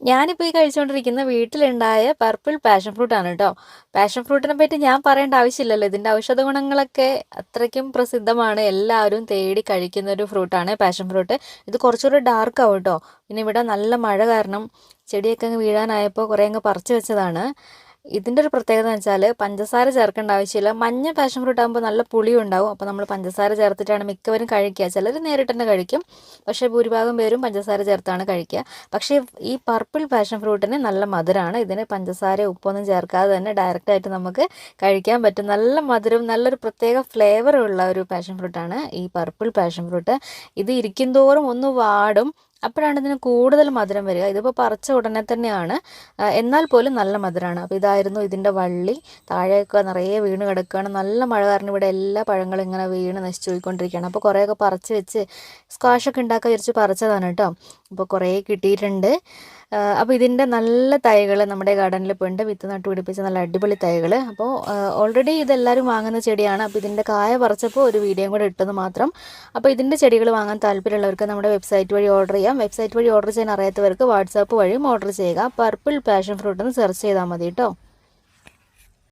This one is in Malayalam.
ഞാനിപ്പോൾ ഈ കഴിച്ചുകൊണ്ടിരിക്കുന്ന വീട്ടിലുണ്ടായ പർപ്പിൾ പാഷൻ ഫ്രൂട്ടാണ് കേട്ടോ പാഷൻ ഫ്രൂട്ടിനെ പറ്റി ഞാൻ പറയേണ്ട ആവശ്യമില്ലല്ലോ. ഇതിന്റെ ഔഷധ ഗുണങ്ങളൊക്കെ അത്രയ്ക്കും പ്രസിദ്ധമാണ്. എല്ലാവരും തേടി കഴിക്കുന്ന ഒരു ഫ്രൂട്ടാണ് പാഷൻ ഫ്രൂട്ട് ഇത് കുറച്ചുകൂടി ഡാർക്ക് ആവും കേട്ടോ പിന്നെ ഇവിടെ നല്ല മഴ കാരണം ചെടിയൊക്കെ അങ്ങ് വീഴാനായപ്പോൾ കുറേ അങ്ങ് പറിച്ചു വെച്ചതാണ്. ഇതിന്റെ ഒരു പ്രത്യേകത എന്ന് വെച്ചാൽ പഞ്ചസാര ചേർക്കേണ്ട ആവശ്യമില്ല. മഞ്ഞ പാഷൻ ഫ്രൂട്ട് ആകുമ്പോൾ നല്ല പുളിയും ഉണ്ടാവും. അപ്പോൾ നമ്മൾ പഞ്ചസാര ചേർത്തിട്ടാണ് മിക്കവരും കഴിക്കുക. ചിലർ നേരിട്ട് തന്നെ കഴിക്കും. പക്ഷേ ഭൂരിഭാഗം പേരും പഞ്ചസാര ചേർത്താണ് കഴിക്കുക. പക്ഷേ ഈ പർപ്പിൾ പാഷൻ ഫ്രൂട്ടിന് നല്ല മധുരമാണ് ഇതിന് പഞ്ചസാര ഉപ്പൊന്നും ചേർക്കാതെ തന്നെ ഡയറക്റ്റായിട്ട് നമുക്ക് കഴിക്കാൻ പറ്റും. നല്ല മധുരം നല്ലൊരു പ്രത്യേക ഫ്ലേവറുള്ള ഒരു പാഷൻ ഫ്രൂട്ടാണ് ഈ പർപ്പിൾ പാഷൻ ഫ്രൂട്ട് ഇത് ഇരിക്കും തോറും ഒന്ന് വാടും. അപ്പോഴാണ് ഇതിന് കൂടുതൽ മധുരം വരിക. ഇതിപ്പോൾ പറിച്ച ഉടനെ തന്നെയാണ്. എന്നാൽ പോലും നല്ല മധുരമാണ് അപ്പോൾ ഇതായിരുന്നു ഇതിന്റെ വള്ളി. താഴെയൊക്കെ നിറയെ വീണ് കിടക്കുകയാണ്. നല്ല മഴ കാരണം ഇവിടെ എല്ലാ പഴങ്ങളും ഇങ്ങനെ വീണ് നശിച്ചു പോയിക്കൊണ്ടിരിക്കുകയാണ്. അപ്പോൾ കുറേയൊക്കെ പറിച്ച് വെച്ച് സ്ക്വാഷൊക്കെ ഉണ്ടാക്കാൻ വിചാരിച്ച് പറിച്ചതാണ് കേട്ടോ. അപ്പോൾ കുറേ കിട്ടിയിട്ടുണ്ട്. അപ്പോൾ ഇതിന്റെ നല്ല തൈകൾ നമ്മുടെ ഗാർഡനിൽ ഇപ്പോൾ ഉണ്ട്. വിത്ത് നട്ട് പിടിപ്പിച്ച നല്ല അടിപൊളി തൈകൾ അപ്പോൾ ഓൾറെഡി ഇതെല്ലാവരും വാങ്ങുന്ന ചെടിയാണ്. അപ്പോൾ ഇതിന്റെ കായ പറിച്ചപ്പോൾ ഒരു വീഡിയോയും കൂടെ ഇട്ടെന്ന് മാത്രം. അപ്പോൾ ഇതിന്റെ ചെടികൾ വാങ്ങാൻ താല്പര്യമുള്ളവർക്ക് നമ്മുടെ വെബ്സൈറ്റ് വഴി ഓർഡർ ചെയ്യാം. വെബ്സൈറ്റ് വഴി ഓർഡർ ചെയ്യാൻ അറിയാത്തവർക്ക് വാട്സാപ്പ് വഴിയും ഓർഡർ ചെയ്യുക. പർപ്പിൾ പാഷൻ ഫ്രൂട്ട് എന്ന് സെർച്ച് ചെയ്താൽ മതി കേട്ടോ